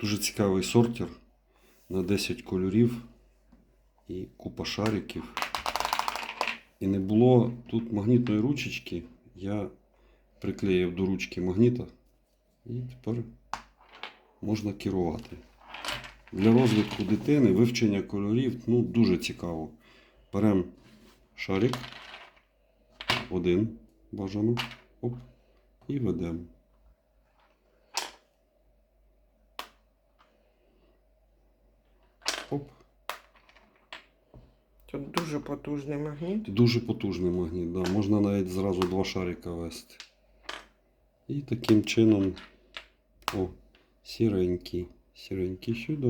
Дуже цікавий сортир на 10 кольорів і купа шариків. І не було тут магнітної ручечки. Я приклеїв до ручки магніта. І тепер можна керувати. Для розвитку дитини вивчення кольорів ну, дуже цікаво. Беремо шарик. Один бажано. Оп. І ведемо. Оп. Тут дуже потужний магніт. Дуже потужний магніт, да. можна навіть зразу два шарика вести. І таким чином. О, сіренький. Сіренький сюди.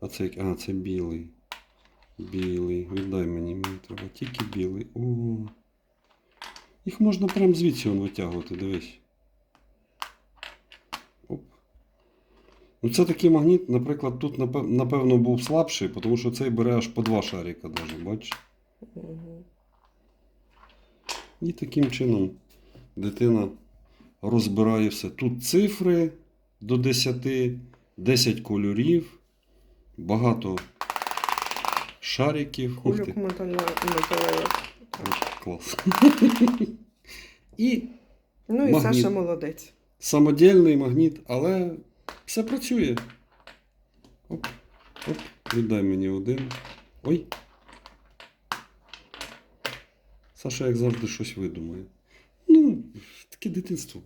А це, а, це білий. Білий. Віддай мені, мені треба тільки білий. О. Їх можна прямо звідси витягувати, дивись. Ну це такий магніт, наприклад, тут напевно був слабший, тому що цей бере аж по два шарика, даже, бачиш? Мгм. І таким чином дитина розбирає все. Тут цифри до 10, 10 кольорів, багато шариків. Кульок клас. І Ну і Магніт. Саша молодець. самодільний магніт, але все працює. Оп, оп, віддай мені один. Ой. Саша, як завжди, щось видумає. Ну, таке дитинство.